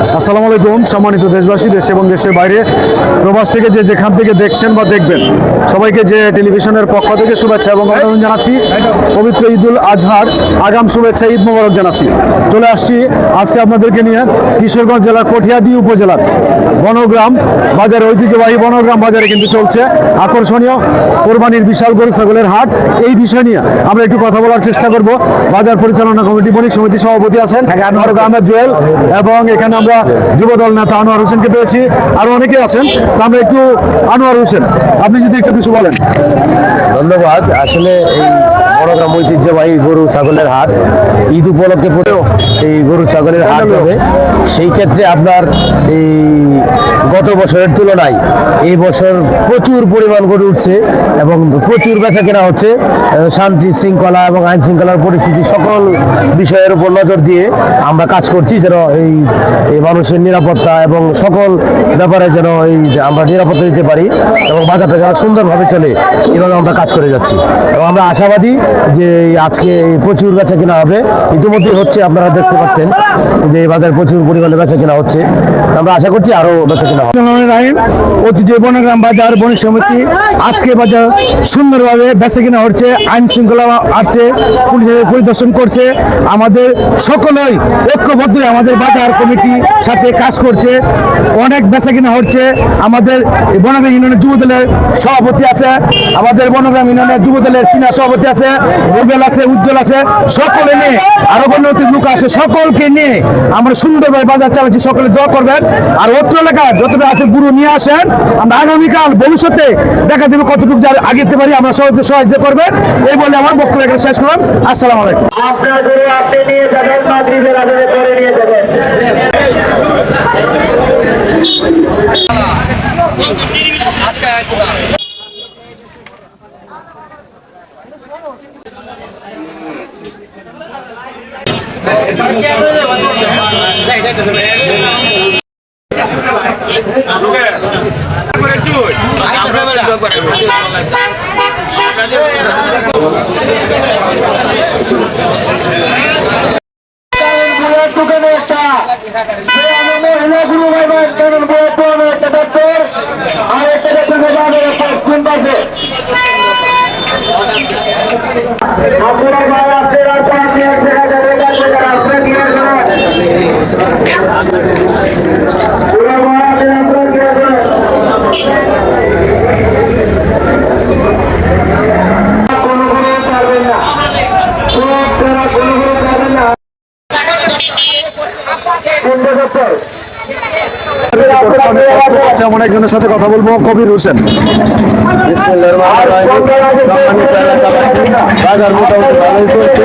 আসসালামু আলাইকুম সম্মানিত দেশবাসী দেশ এবং দেশের বাইরে। প্রবাস থেকে যে যেখান থেকে দেখছেন বা দেখবেন সবাইকে যে টেলিভিশনের পক্ষ থেকে শুভেচ্ছা এবং অভিনন্দন জানাচ্ছি। পবিত্র ঈদুল আজহার আগাম শুভেচ্ছা ঈদ মোবারক জানাচ্ছি। চলে আসছি আজকে আপনাদেরকে নিয়ে কিশোরগঞ্জ জেলার কঠিয়াদি উপজেলার বনগ্রাম বাজারে। ঐতিহ্যবাহী বনগ্রাম বাজারে কিন্তু চলছে আকর্ষণীয় কোরবানির বিশাল গরু ছাগলের হাট। এই বিষয় নিয়ে আমরা একটু কথা বলার চেষ্টা করব। বাজার পরিচালনা কমিটি বণিক সমিতি সভাপতি আছেন আহমেদ জুয়েল এবং এখানে আমরা যুবদল নেতা আনোয়ার হোসেনকে পেয়েছি। আরও অনেকে আছেন তা আমরা একটু আনোয়ার হোসেন আপনি যদি একটু কিছু বলেন। ধন্যবাদ। আসলে এই বড়গ্রাম ঐতিহ্যবাহী গরু ছাগলের হাট ঈদ উপলক্ষে পড়েও এই গরু ছাগলের হাট হবে। সেই ক্ষেত্রে আপনার এই বছরের তুলনায় এই বছর প্রচুর পরিমাণ গড়ে উঠছে এবং প্রচুর বেচা কেনা হচ্ছে। শান্তি শৃঙ্খলা এবং আইন শৃঙ্খলার পরিস্থিতি সকল বিষয়ের উপর নজর দিয়ে আমরা কাজ করছি যেন এই মানুষের নিরাপত্তা এবং সকল ব্যাপারে যেন এই আমরা নিরাপত্তা দিতে পারি এবং বাজারটা যেন সুন্দরভাবে চলে, এভাবে আমরা কাজ করে যাচ্ছি। এবং আমরা আশাবাদী যে আজকে প্রচুর বেচা কেনা হবে। ইতিমধ্যেই হচ্ছে আপনারা দেখতে পাচ্ছেন যে এই বাজারে প্রচুর পরিমাণে বেচা কেনা হচ্ছে। আমরা আশা করছি আরও বেচা কেনা হবে। রাহিম ঐতিহ্য বনগ্রাম বাজার বণিক সমিতি, আজকে বাজার সুন্দরভাবে বেচে কিনা হচ্ছে, আইন শৃঙ্খলা আসছে পুলিশের পরিদর্শন করছে, আমাদের সকলেই ঐক্যবদ্ধ আমাদের বাজার কমিটি সাথে কাজ করছে, অনেক বেচা কিনা হচ্ছে, আমাদের বনগ্রাম ইউনিয়নের যুব দলের সভাপতি আছে, আমাদের বনগ্রাম ইউনিয়নের যুব দলের সিনিয়র সভাপতি আছে, রুবেল আছে, উজ্জ্বল আছে, সকলে নিয়ে আরও গণনৈতিক লোক আছে সকলকে নিয়ে আমরা সুন্দরভাবে বাজার চালাচ্ছি, সকলে দোয়া করবেন। আর অত্র এলাকায় যতটা আছে গুরু নিয়ে আসেন, আমরা আগামীকাল ভবিষ্যতে দেখা দেবে কতটুকু যা আগেতে পারি, আমরা সহজে সহায়তা করবেন। এই বলে আমার বক্তব্য শেষ করলাম। আসসালাম আলাইকুম। আপনার আপনি নিয়ে দোকানে একটা যে আমি মহিলা গুরু ভাইবেন কারণ বয়স আমি একটা ডাক্তার আর একটা ডাক্তার বাজারের একটা কোন পাশে আপনারা ভাই আসছে আর পাঁচ এক টাকা যাবে যাচ্ছে যারা আপনারা নিয়ে যাবেন পুরো ভাই আসছে আপনারা নিয়ে যাবেন কোনো কোনো পারবেন না আপনারা কোনো কোনো পারবেন না কোনটা করতে আচ্ছা, এমন একজনের সাথে কথা বলব কবির হোসেন বাজার মোটামুটি ভালোই চলছে